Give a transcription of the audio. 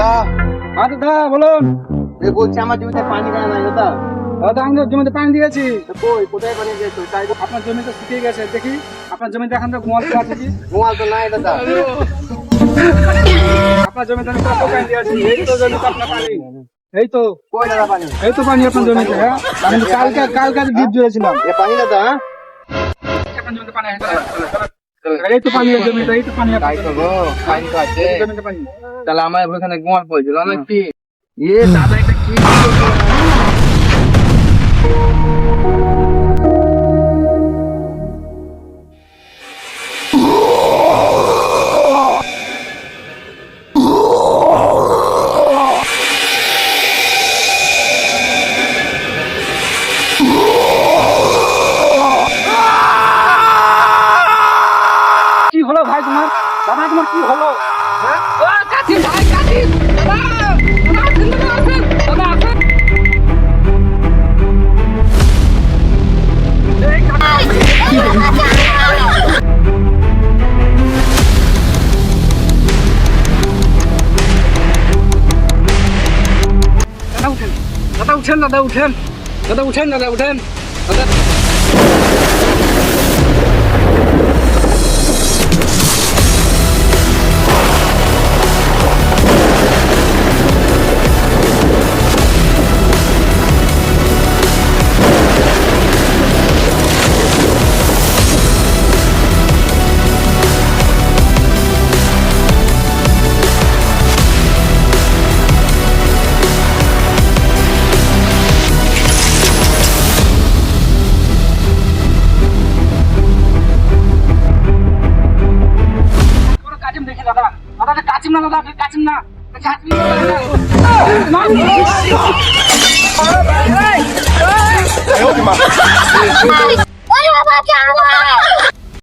দাদা। বলুন। এ বলছি আমার জমিতে পানি কেন নাই দাদা? দাদা আমি তো জমিতে পানি দিয়েছি। কই কোথায় পানি দিয়েছ? তাই তো আপনার জমিতে শুকিয়ে গেছে দেখি। আপনার জমিতে এখন তো গোয়াল আছে। কি মোবাইল তো নাই দাদা। আপনার জমিতে আমি কত পানি দিয়েছি এই তো জমিতে আপনার পানি। এই তো। কই দাদা পানি? এই তো পানি আপনার জমিতে হ্যাঁ? আমি কালকে কালকে ডিপ জুড়েছিলাম এ পানি দাদা হ্যাঁ? আপনার জমিতে পানি আছে এই তো পানি জমিতে এই তো পানি তাই তো গো পানি তো আছে। জমিতে পানি। তাহলে আমার ওখানে গোয়াল পড়ছিল নাকি এ দাদা এটা কি কি? তোমার দাদা তোমার কি হলো হ্যাঁ দাদা উঠেন দাদা উঠেন দাদা উঠেন দাদা উঠেন দাদা কাজিম দেখি দাদা। দাদা এটা কাচিম না দাদা এটা কাজিম না। কাচিম না,